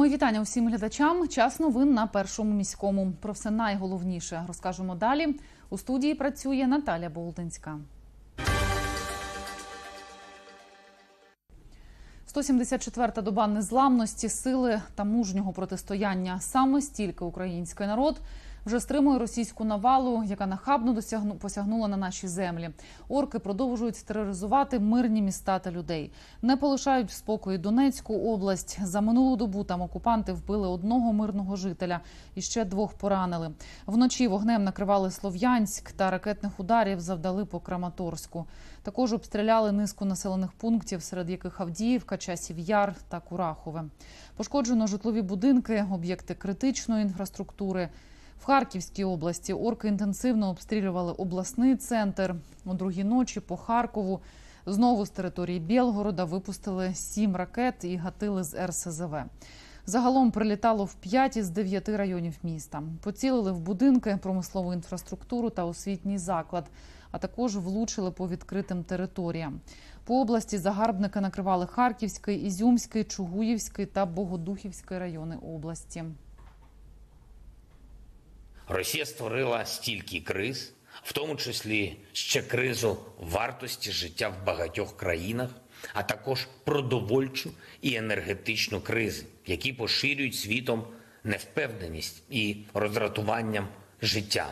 Мої вітання усім глядачам. Час новин на першому міському. Про все найголовніше розкажемо далі. У студії працює Наталя Болдинська. 174-та доба незламності, сили та мужнього протистояння. Саме стільки український народ вже стримує російську навалу, яка нахабно досягну посягнула на наші землі. Орки продовжують тероризувати мирні міста та людей. Не полишають в спокої Донецьку область. За минулу добу там окупанти вбили одного мирного жителя і ще двох поранили. Вночі вогнем накривали Слов'янськ та ракетних ударів завдали по Краматорську. Також обстріляли низку населених пунктів, серед яких Авдіївка, Часів Яр та Курахове. Пошкоджено житлові будинки, об'єкти критичної інфраструктури. В Харківській області орки інтенсивно обстрілювали обласний центр. У другій ночі по Харкову знову з території Білгорода випустили сім ракет і гатили з РСЗВ. Загалом прилітало в 5 із 9 районів міста. Поцілили в будинки, промислову інфраструктуру та освітній заклад, а також влучили по відкритим територіям. По області загарбники накривали Харківський, Ізюмський, Чугуївський та Богодухівський райони області. Росія створила стільки криз, в тому числі ще кризу вартості життя в багатьох країнах, а також продовольчу і енергетичну кризи, які поширюють світом невпевненість і роздратуванням життям.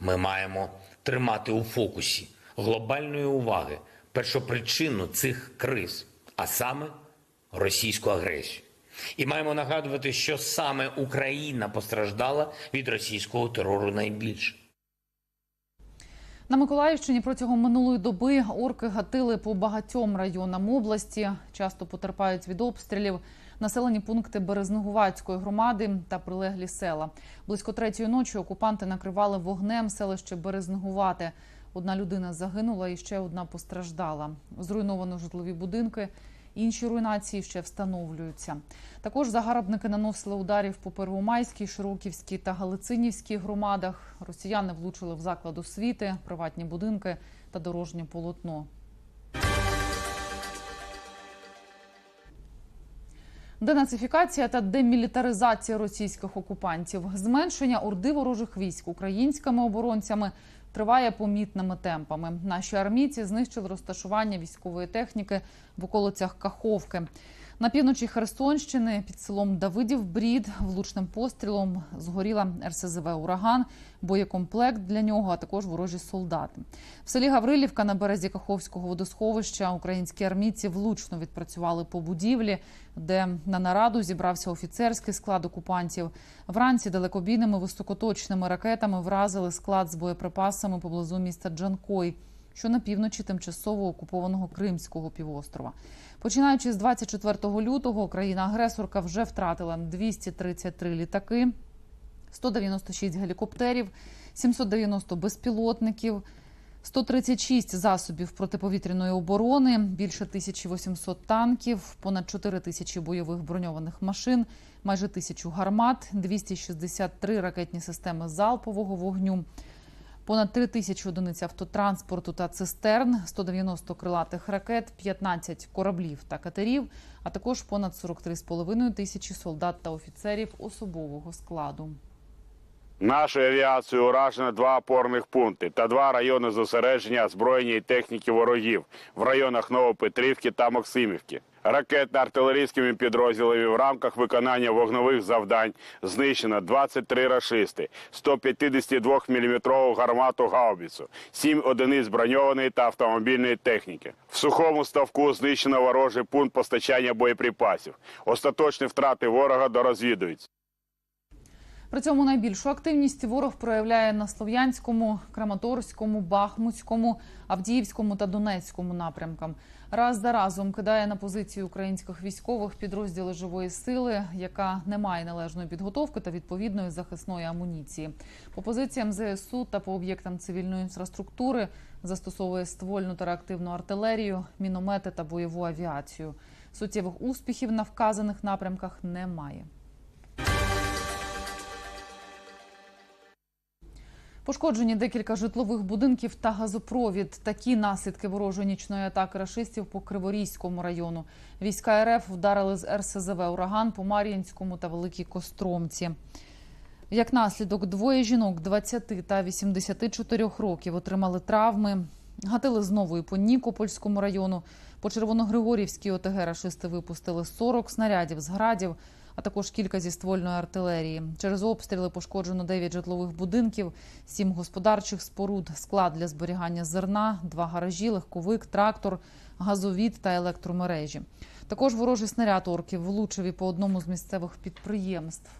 Ми маємо тримати у фокусі глобальної уваги першопричину цих криз, а саме російську агресію. І маємо нагадувати, що саме Україна постраждала від російського терору найбільше. На Миколаївщині протягом минулої доби орки гатили по багатьом районам області. Часто потерпають від обстрілів населені пункти Березнегувацької громади та прилеглі села. Близько третьої ночі окупанти накривали вогнем селище Березнегувате. Одна людина загинула і ще одна постраждала. Зруйновано житлові будинки. Інші руйнації ще встановлюються. Також загарбники наносили ударів по Первомайській, Широківській та Галицинівській громадах. Росіяни влучили в заклад освіти, приватні будинки та дорожнє полотно. Денацифікація та демілітаризація російських окупантів, зменшення орди ворожих військ українськими оборонцями триває помітними темпами. Наші армійці знищили розташування військової техніки в околицях Каховки. На півночі Херсонщини під селом Давидів Брід влучним пострілом згоріла РСЗВ Ураган, боєкомплект для нього, а також ворожі солдати. В селі Гаврилівка на березі Каховського водосховища українські армійці влучно відпрацювали по будівлі, де на нараду зібрався офіцерський склад окупантів. Вранці далекобійними високоточними ракетами вразили склад з боєприпасами поблизу міста Джанкой, що на півночі тимчасово окупованого Кримського півострова. Починаючи з 24 лютого, країна-агресорка вже втратила 233 літаки, 196 гелікоптерів, 790 безпілотників, 136 засобів протиповітряної оборони, більше 1800 танків, понад 4 тисячі бойових броньованих машин, майже тисячу гармат, 263 ракетні системи залпового вогню. Понад 3 тисячі одиниць автотранспорту та цистерн, 190 крилатих ракет, 15 кораблів та катерів, а також понад 43,5 тисячі солдат та офіцерів особового складу. Нашою авіацією уражено два опорних пункти та два райони зосередження озброєння і техніки ворогів в районах Новопетрівки та Максимівки. Ракетно-артилерійськими підрозділами в рамках виконання вогнових завдань знищено 23 рашисти, 152 мм гармату гаубіцу, 7 одиниць броньованої та автомобільної техніки. В сухому ставку знищено ворожий пункт постачання боєприпасів. Остаточні втрати ворога дорозвідуються. При цьому найбільшу активність ворог проявляє на Слов'янському, Краматорському, Бахмутському, Авдіївському та Донецькому напрямкам. Раз за разом кидає на позиції українських військових підрозділи живої сили, яка не має належної підготовки та відповідної захисної амуніції. По позиціям ЗСУ та по об'єктам цивільної інфраструктури застосовує ствольну та реактивну артилерію, міномети та бойову авіацію. Суттєвих успіхів на вказаних напрямках немає. Пошкоджені декілька житлових будинків та газопровід. Такі наслідки ворожої нічної атаки рашистів по Криворізькому району. Війська РФ вдарили з РСЗВ ураган по Мар'їнському та Великій Костромці. Як наслідок, двоє жінок 20 та 84 років отримали травми. Гатили знову і по Нікопольському району. По Червоногригорівській ОТГ рашисти випустили 40 снарядів з градів, а також кілька зі ствольної артилерії. Через обстріли пошкоджено 9 житлових будинків, 7 господарчих споруд, склад для зберігання зерна, 2 гаражі, легковик, трактор, газовід та електромережі. Також ворожий снаряд орків влучив і по одному з місцевих підприємств.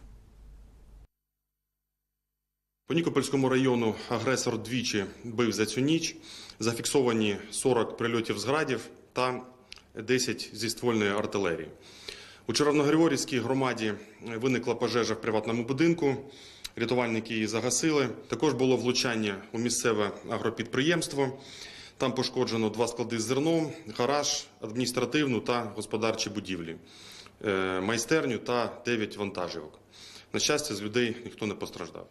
По Нікопольському району агресор двічі бив за цю ніч. Зафіксовані 40 прильотів з градів та 10 зі ствольної артилерії. У Червоногригорівській громаді виникла пожежа в приватному будинку. Рятувальники її загасили. Також було влучання у місцеве агропідприємство. Там пошкоджено два склади з зерном, гараж, адміністративну та господарчі будівлі, е, майстерню та 9 вантажівок. На щастя, з людей ніхто не постраждав.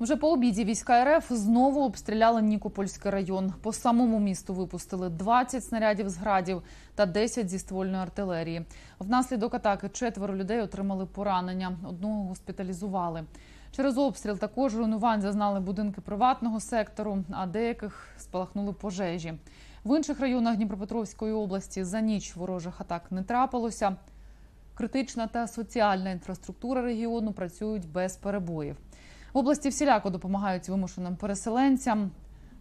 Вже по обіді війська РФ знову обстріляли Нікопольський район. По самому місту випустили 20 снарядів з градів та 10 зі ствольної артилерії. Внаслідок атаки четверо людей отримали поранення. Одного госпіталізували. Через обстріл також руйнувань зазнали будинки приватного сектору, а деяких спалахнули пожежі. В інших районах Дніпропетровської області за ніч ворожих атак не трапилося. Критична та соціальна інфраструктура регіону працюють без перебоїв. Області всіляко допомагають вимушеним переселенцям.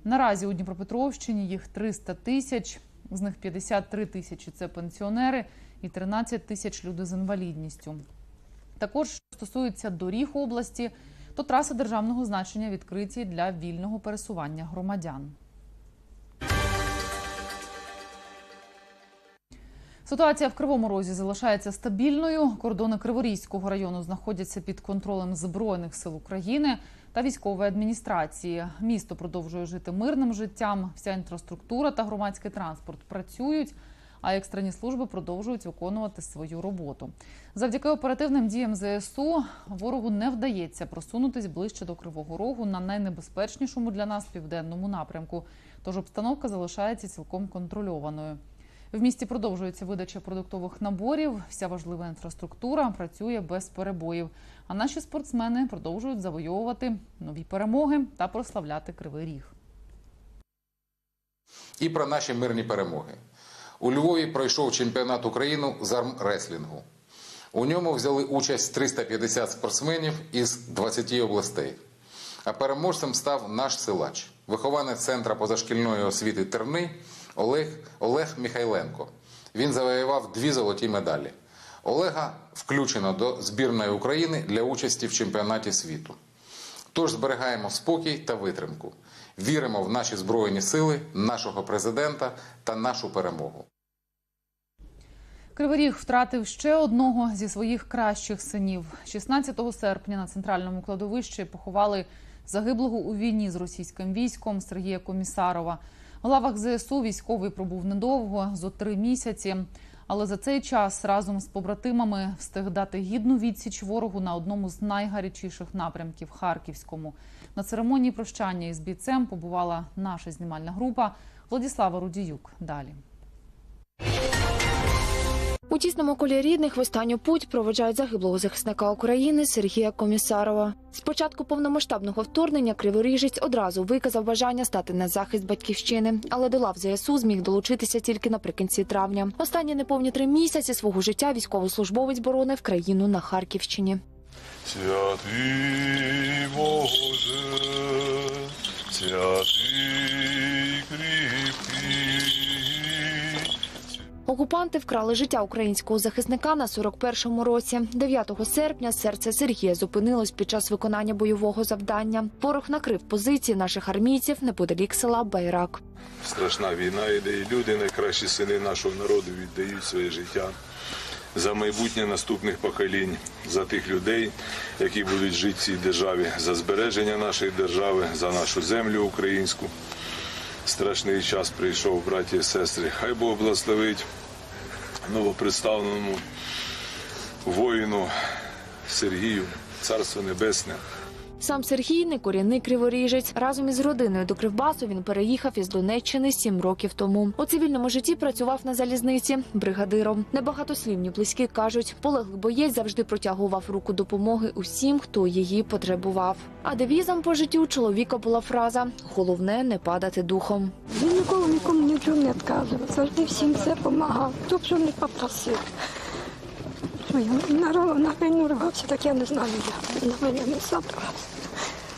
Наразі у Дніпропетровщині їх 300 тисяч, з них 53 тисячі це пенсіонери і 13 тисяч люди з інвалідністю. Також що стосується доріг області, то траси державного значення відкриті для вільного пересування громадян. Ситуація в Кривому Розі залишається стабільною. Кордони Криворізького району знаходяться під контролем Збройних сил України та військової адміністрації. Місто продовжує жити мирним життям. Вся інфраструктура та громадський транспорт працюють, а екстрені служби продовжують виконувати свою роботу. Завдяки оперативним діям ЗСУ ворогу не вдається просунутись ближче до Кривого Рогу на найнебезпечнішому для нас південному напрямку. Тож обстановка залишається цілком контрольованою. В місті продовжується видача продуктових наборів. Вся важлива інфраструктура працює без перебоїв. А наші спортсмени продовжують завойовувати нові перемоги та прославляти кривий ріг. І про наші мирні перемоги. У Львові пройшов чемпіонат України з армреслінгу. У ньому взяли участь 350 спортсменів із 20 областей. А переможцем став наш силач, вихованець центра позашкільної освіти Терни Олег, Олег Михайленко. Він завоював дві золоті медалі. Олега включено до збірної України для участі в чемпіонаті світу. Тож зберігаємо спокій та витримку. Віримо в наші збройні сили, нашого президента та нашу перемогу. Кривий Ріг втратив ще одного зі своїх кращих синів. 16 серпня на центральному кладовищі поховали загиблого у війні з російським військом Сергія Комісарова. В лавах ЗСУ військовий пробув недовго зо три місяці. Але за цей час разом з побратимами встиг дати гідну відсіч ворогу на одному з найгарячіших напрямків Харківському. На церемонії прощання із бійцем побувала наша знімальна група Владіслава Рудіюк. Далі. У тісному колі рідних в останню путь проведжають загиблого захисника України Сергія Комісарова. З початку повномасштабного вторгнення Криворіжець одразу виказав бажання стати на захист батьківщини, але до лав ЗСУ зміг долучитися тільки наприкінці травня. Останні неповні три місяці свого життя військовослужбовець боронив країну на Харківщині. Святий Боже, святий Окупанти вкрали життя українського захисника на 41-му році. 9 серпня серце Сергія зупинилось під час виконання бойового завдання. Ворог накрив позиції наших армійців неподалік села Байрак. Страшна війна йде, і люди, найкращі сини нашого народу, віддають своє життя за майбутнє наступних поколінь, за тих людей, які будуть жити в цій державі, за збереження нашої держави, за нашу землю українську. Страшний час прийшов, браті і сестри. Хай Бог благословить новопредставленому воїну Сергію, Царство Небесне. Сам Сергій не корінний криворіжець. Разом із родиною до Кривбасу він переїхав із Донеччини сім років тому. У цивільному житті працював на залізниці бригадиром. Небагатослівні близькі кажуть, полеглий боєць завжди протягував руку допомоги усім, хто її потребував. А девізом по життю чоловіка була фраза: головне не падати духом. Він ніколи нікому ні в не відказував. Завжди всім все допомагав. Хто що не попросив. Я на, війну рвався, так я не знаю я. На війну не сам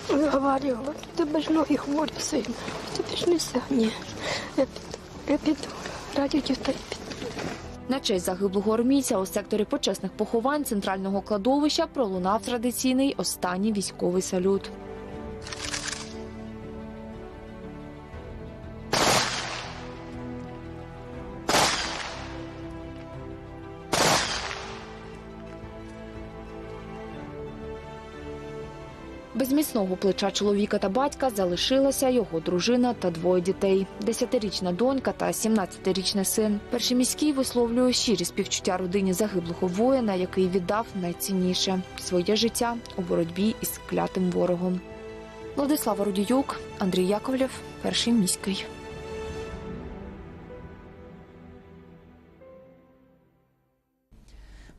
говорив, тебе ж ноги хворі сильно. Не сам. Ні. Я піду, я піду. Раді дітей піду. На честь загиблого армійця у секторі почесних поховань центрального кладовища пролунав традиційний останній військовий салют. Без міцного плеча чоловіка та батька залишилася його дружина та двоє дітей: десятирічна донька та 17-річний син. Перший міський висловлює щирі співчуття родині загиблого воїна, який віддав найцінніше своє життя у боротьбі із клятим ворогом. Владислава Рудіюк, Андрій Яковлєв, перший міський.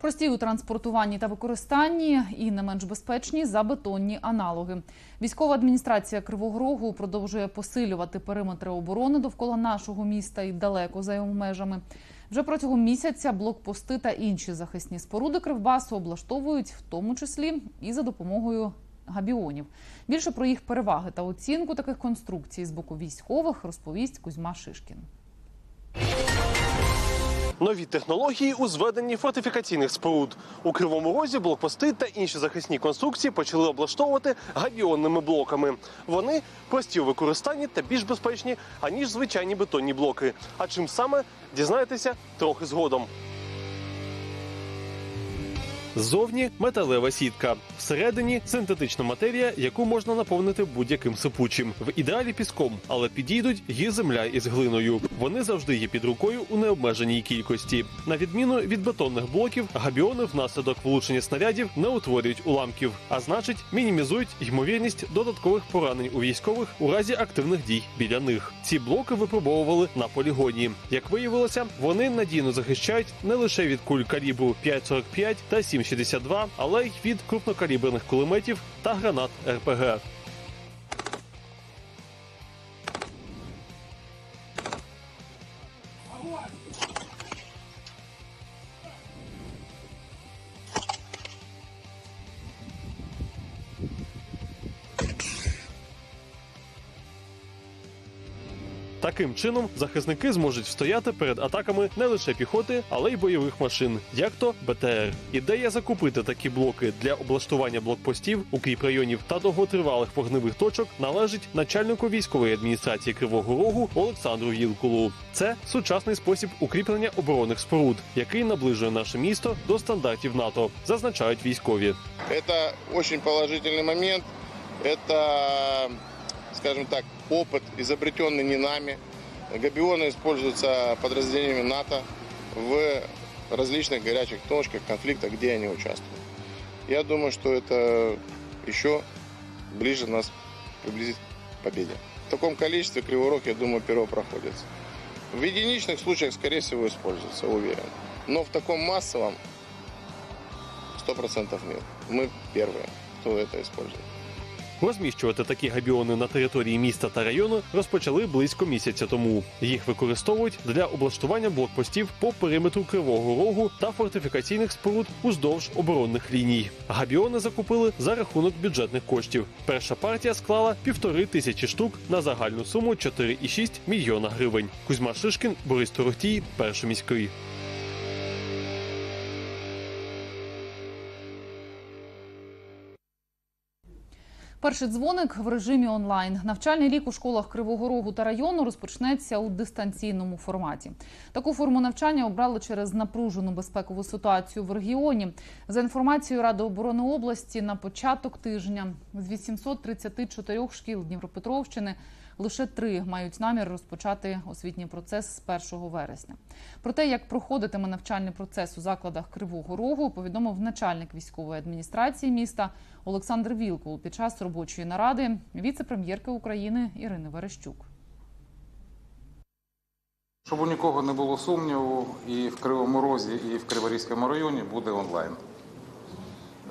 Прості у транспортуванні та використанні і не менш безпечні за бетонні аналоги. Військова адміністрація Кривого Рогу продовжує посилювати периметри оборони довкола нашого міста і далеко за його межами. Вже протягом місяця блокпости та інші захисні споруди Кривбасу облаштовують, в тому числі і за допомогою габіонів. Більше про їх переваги та оцінку таких конструкцій з боку військових розповість Кузьма Шишкін. Нові технології у зведенні фортифікаційних споруд у кривому розі блокпости та інші захисні конструкції почали облаштовувати гавіонними блоками. Вони прості у використанні та більш безпечні аніж звичайні бетонні блоки. А чим саме дізнаєтеся трохи згодом. Ззовні металева сітка, всередині синтетична матерія, яку можна наповнити будь-яким сипучим, в ідеалі піском, але підійдуть і земля із глиною. Вони завжди є під рукою у необмеженій кількості. На відміну від бетонних блоків, габіони внаслідок влучення снарядів не утворюють уламків, а значить, мінімізують ймовірність додаткових поранень у військових у разі активних дій біля них. Ці блоки випробовували на полігоні. Як виявилося, вони надійно захищають не лише від куль калібру 5,45 та 7,62, але й від крупнокаліберних кулеметів та гранат РПГ. Таким чином захисники зможуть встояти перед атаками не лише піхоти, але й бойових машин, як то БТР. Ідея закупити такі блоки для облаштування блокпостів, укріпрайонів та довготривалих вогневих точок належить начальнику військової адміністрації Кривого Рогу Олександру Вілкулу. Це сучасний спосіб укріплення оборонних споруд, який наближує наше місто до стандартів НАТО, зазначають військові. Это очень положительный момент. Это, скажем так, опыт, изобретенный не нами. Габионы используются подразделениями НАТО в различных горячих точках, конфликтах, где они участвуют. Я думаю, что это еще ближе нас приблизит к победе. В таком количестве Кривой Рог, я думаю, перо проходится. В единичных случаях, скорее всего, используется, уверен. Но в таком массовом 100% нет. Мы первые, кто это использует. Розміщувати такі габіони на території міста та району розпочали близько місяця тому. Їх використовують для облаштування блокпостів по периметру Кривого Рогу та фортифікаційних споруд уздовж оборонних ліній. Габіони закупили за рахунок бюджетних коштів. Перша партія склала півтори тисячі штук на загальну суму 4,6 мільйона гривень. Кузьма Шишкін, Борис Торохтій, перший міський. Перший дзвоник в режимі онлайн. Навчальний рік у школах Кривого Рогу та району розпочнеться у дистанційному форматі. Таку форму навчання обрали через напружену безпекову ситуацію в регіоні. За інформацією Ради оборони області, на початок тижня з 834 шкіл Дніпропетровщини Лише три мають намір розпочати освітній процес з 1 вересня. Про те, як проходитиме навчальний процес у закладах Кривого Рогу, повідомив начальник військової адміністрації міста Олександр Вілкул під час робочої наради віце-прем'єрки України Ірини Верещук. Щоб у нікого не було сумніву, і в Кривому Розі, і в Криворізькому районі буде онлайн.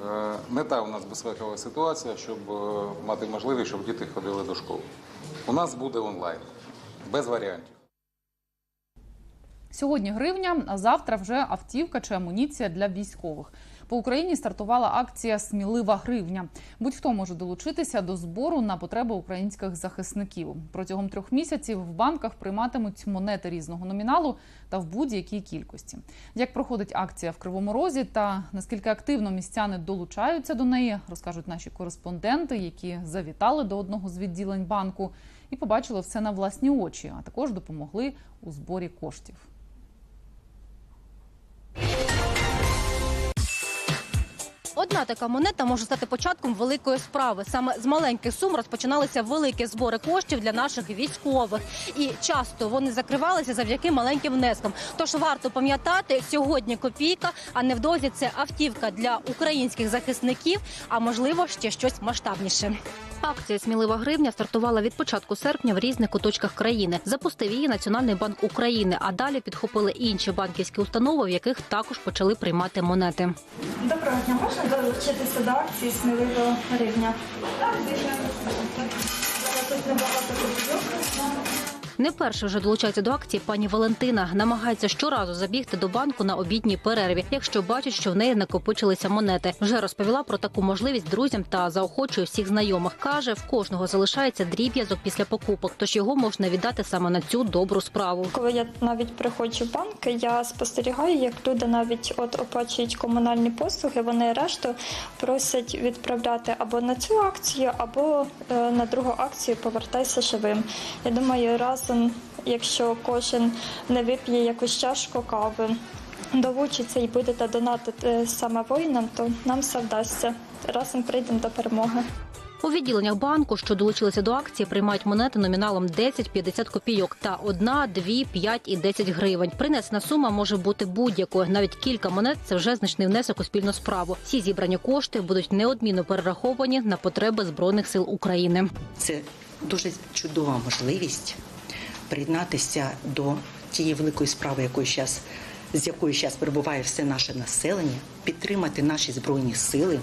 Е, Не та у нас безпекова ситуація, щоб е, мати можливість, щоб діти ходили до школи. У нас буде онлайн, без варіантів. Сьогодні гривня, а завтра вже автівка чи амуніція для військових. По Україні стартувала акція Смілива гривня. Будь-хто може долучитися до збору на потреби українських захисників. Протягом трьох місяців в банках прийматимуть монети різного номіналу та в будь-якій кількості. Як проходить акція в Кривому Розі та наскільки активно містяни долучаються до неї, розкажуть наші кореспонденти, які завітали до одного з відділень банку і побачили все на власні очі, а також допомогли у зборі коштів. Одна така монета може стати початком великої справи. Саме з маленьких сум розпочиналися великі збори коштів для наших військових, і часто вони закривалися завдяки маленьким внескам. Тож варто пам'ятати, сьогодні копійка, а невдовзі це автівка для українських захисників, а можливо ще щось масштабніше. Акція Смілива гривня стартувала від початку серпня в різних куточках країни. Запустив її Національний банк України, а далі підхопили інші банківські установи, в яких також почали приймати монети. Доброго дня, можна долучитися до акції Смілива гривня? Так, звісно. Тут небагато. Не перше вже долучається до акції пані Валентина. Намагається щоразу забігти до банку на обідній перерві, якщо бачить, що в неї накопичилися монети. Вже розповіла про таку можливість друзям та заохочує всіх знайомих. каже, в кожного залишається дріб'язок після покупок, тож його можна віддати саме на цю добру справу. Коли я навіть приходжу в банк, я спостерігаю, як люди навіть от оплачують комунальні послуги, вони решту просять відправляти або на цю акцію, або е, на другу акцію повертайся живим. Я думаю, разом, якщо кожен не вип'є якусь чашку кави, долучиться і будете донатити саме воїнам, то нам все вдасться. Разом прийдемо до перемоги. У відділеннях банку, що долучилися до акції, приймають монети номіналом 10-50 копійок та 1, 2, 5 і 10 гривень. Принесена сума може бути будь-якою. Навіть кілька монет це вже значний внесок у спільну справу. Всі зібрані кошти будуть неодмінно перераховані на потреби збройних сил України. Це дуже чудова можливість приєднатися до тієї великої справи, якої щас, з якою зараз перебуває все наше населення, підтримати наші збройні сили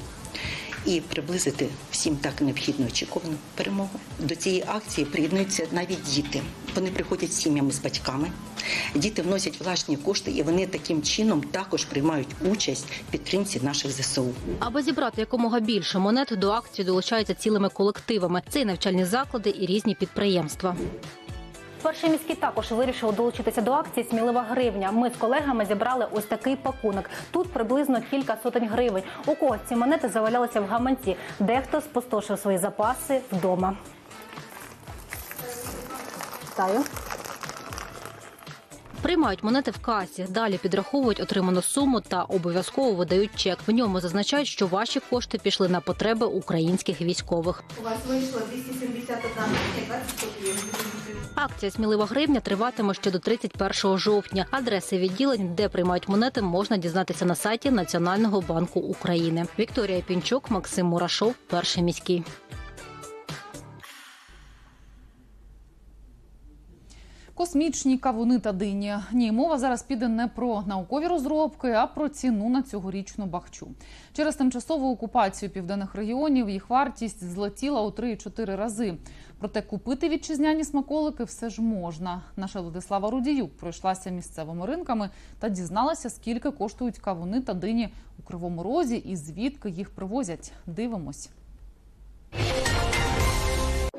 і приблизити всім так необхідно очікувану перемогу. До цієї акції приєднуються навіть діти. Вони приходять з сім'ями з батьками. Діти вносять власні кошти, і вони таким чином також приймають участь в підтримці наших ЗСУ. Аби зібрати якомога більше монет, до акції долучаються цілими колективами. Це і навчальні заклади, і різні підприємства. Перший міський також вирішив долучитися до акції Смілива гривня. Ми з колегами зібрали ось такий пакунок. Тут приблизно кілька сотень гривень. У когось ці монети завалялися в гаманці. Дехто спустошив свої запаси вдома. Вітаю. Приймають монети в касі, далі підраховують отриману суму та обов'язково видають чек. В ньому зазначають, що ваші кошти пішли на потреби українських військових. У вас вийшло 271 копійок. Акція Смілива гривня триватиме ще до 31 жовтня. Адреси відділень, де приймають монети, можна дізнатися на сайті Національного банку України. Вікторія Пінчук, Максим Мурашов, перший міський. Космічні кавуни та дині. Ні, мова зараз піде не про наукові розробки, а про ціну на цьогорічну бахчу. Через тимчасову окупацію південних регіонів їх вартість злетіла у 3-4 рази. Проте купити вітчизняні смаколики все ж можна. Наша Владислава Рудіюк пройшлася місцевими ринками та дізналася, скільки коштують кавуни та дині у Кривому Розі і звідки їх привозять. Дивимось.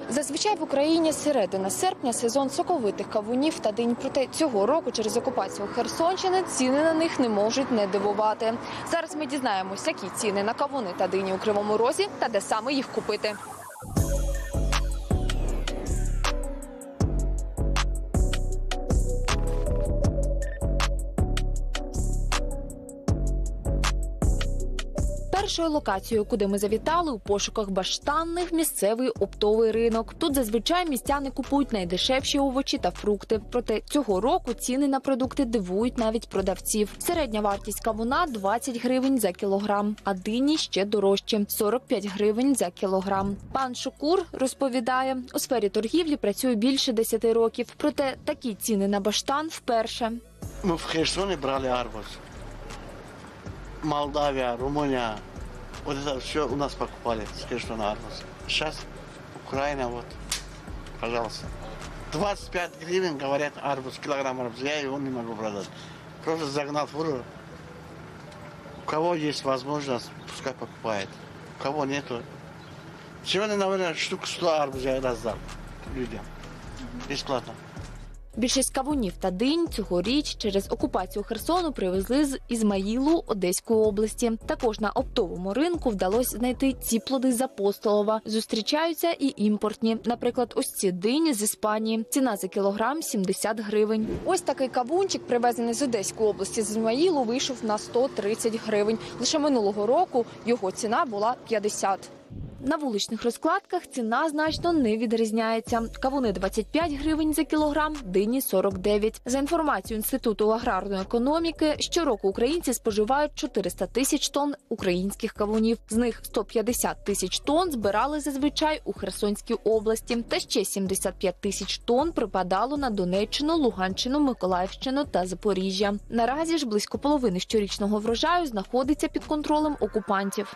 Зазвичай в Україні середина серпня сезон соковитих кавунів та день. Проте цього року через окупацію Херсонщини ціни на них не можуть не дивувати. Зараз ми дізнаємось, які ціни на кавуни та дині у Кривому Розі та де саме їх купити. Першою локацією, куди ми завітали, у пошуках баштанних місцевий оптовий ринок. Тут зазвичай містяни купують найдешевші овочі та фрукти. Проте цього року ціни на продукти дивують навіть продавців. Середня вартість кавуна 20 гривень за кілограм, а дині ще дорожче 45 гривень за кілограм. Пан Шукур розповідає, у сфері торгівлі працює більше 10 років. Проте такі ціни на баштан вперше. Мы в Херсоне брали арбуз. Молдавия, Румыния. Вот это все у нас покупали с Херсона арбуз. Сейчас Украина, вот, пожалуйста. 25 гривен, говорят, арбуз, килограмм арбуз. Я его не могу продать. Просто загнал фуру. У кого есть возможность, пускай покупает. У кого нету. Сегодня, наверное, штук 100 арбуз я раздал людям. Бесплатно. Більшість кавунів та динь цьогоріч через окупацію Херсону привезли з Ізмаїлу Одеської області. Також на оптовому ринку вдалося знайти ці плоди з Апостолова. Зустрічаються і імпортні. Наприклад, ось ці дині з Іспанії. Ціна за кілограм 70 гривень. Ось такий кавунчик, привезений з Одеської області з Ізмаїлу, вийшов на 130 гривень. Лише минулого року його ціна була 50. На вуличних розкладках ціна значно не відрізняється. Кавуни 25 гривень за кілограм, дині 49. За інформацією Інституту аграрної економіки, щороку українці споживають 400 тисяч тонн українських кавунів. З них 150 тисяч тонн збирали зазвичай у Херсонській області, та ще 75 тисяч тонн припадало на Донеччину, Луганщину, Миколаївщину та Запоріжжя. Наразі ж близько половини щорічного врожаю знаходиться під контролем окупантів.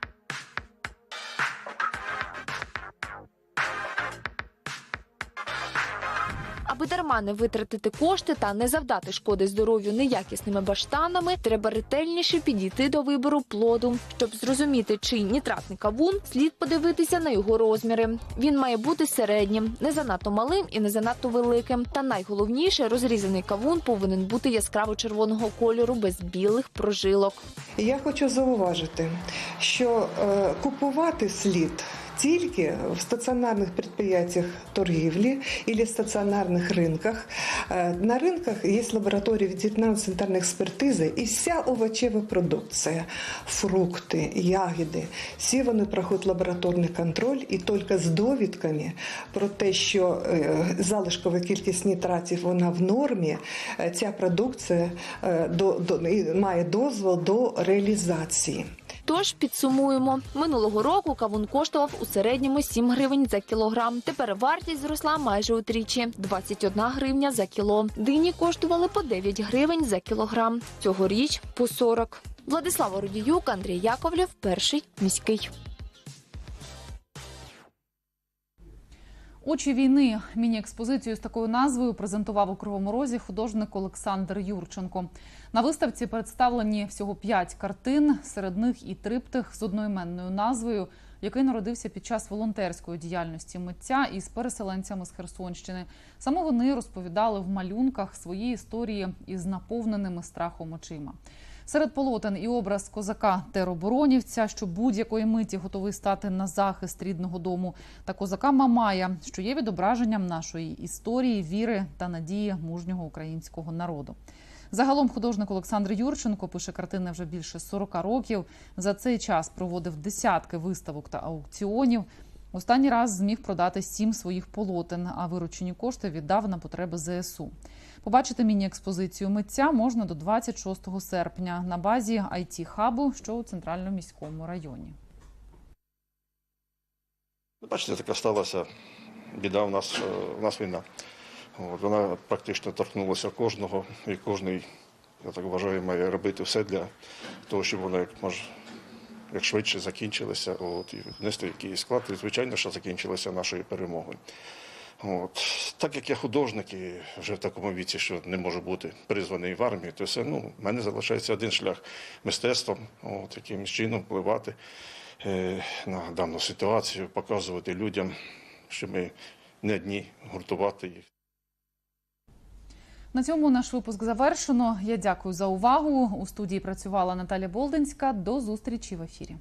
Аби дарма не витратити кошти та не завдати шкоди здоров'ю неякісними баштанами, треба ретельніше підійти до вибору плоду. Щоб зрозуміти, чий нітратний кавун, слід подивитися на його розміри. Він має бути середнім, не занадто малим і не занадто великим. Та найголовніше, розрізаний кавун повинен бути яскраво червоного кольору без білих прожилок. Я хочу зауважити, що е, купувати слід тільки в стаціонарних підприємствах торгівлі або стаціонарних ринках. Е, На ринках є лабораторії ветеринарно санітарної експертизи і вся овочева продукція, фрукти, ягоди. Всі вони проходять лабораторний контроль і тільки з довідками про те, що е, залишкова кількість нітратів вона в нормі, е, ця продукція до, до, має дозвіл до реалізації. Тож підсумуємо, минулого року кавун коштував у середньому 7 гривень за кілограм. Тепер вартість зросла майже утричі 21 гривня за кіло. Дині коштували по 9 гривень за кілограм. Цьогоріч по 40. Владислава Рудіюк, Андрій Яковлєв, перший міський. Очі війни міні-експозицію з такою назвою презентував у Кривому Розі художник Олександр Юрченко. На виставці представлені всього п'ять картин, серед них і триптих з одноіменною назвою, який народився під час волонтерської діяльності митця із переселенцями з Херсонщини. Саме вони розповідали в малюнках свої історії із наповненими страхом очима. Серед полотен і образ козака тероборонівця, що будь-якої миті готовий стати на захист рідного дому, та козака Мамая, що є відображенням нашої історії, віри та надії мужнього українського народу. Загалом художник Олександр Юрченко пише картини вже більше 40 років. За цей час проводив десятки виставок та аукціонів. Останній раз зміг продати сім своїх полотен, а виручені кошти віддав на потреби ЗСУ. Побачити міні-експозицію митця можна до 26 серпня на базі it хабу що у центральному міському районі. Ну, Бачите, така сталася біда у нас, е, у нас війна. От, вона практично торкнулася кожного, і кожен, я так вважаю, має робити все для того, щоб вона як може як швидше закінчилася, от, і внести якийсь склад. І, звичайно, що закінчилася нашою перемогою. От. Так як я художник і вже в такому віці, що не можу бути призваний в армію, то все, ну, в мене залишається один шлях мистецтвом, от, якимось чином впливати е, на дану ситуацію, показувати людям, що ми не одні, гуртувати їх. На цьому наш випуск завершено. Я дякую за увагу. У студії працювала Наталя Болдинська. До зустрічі в ефірі.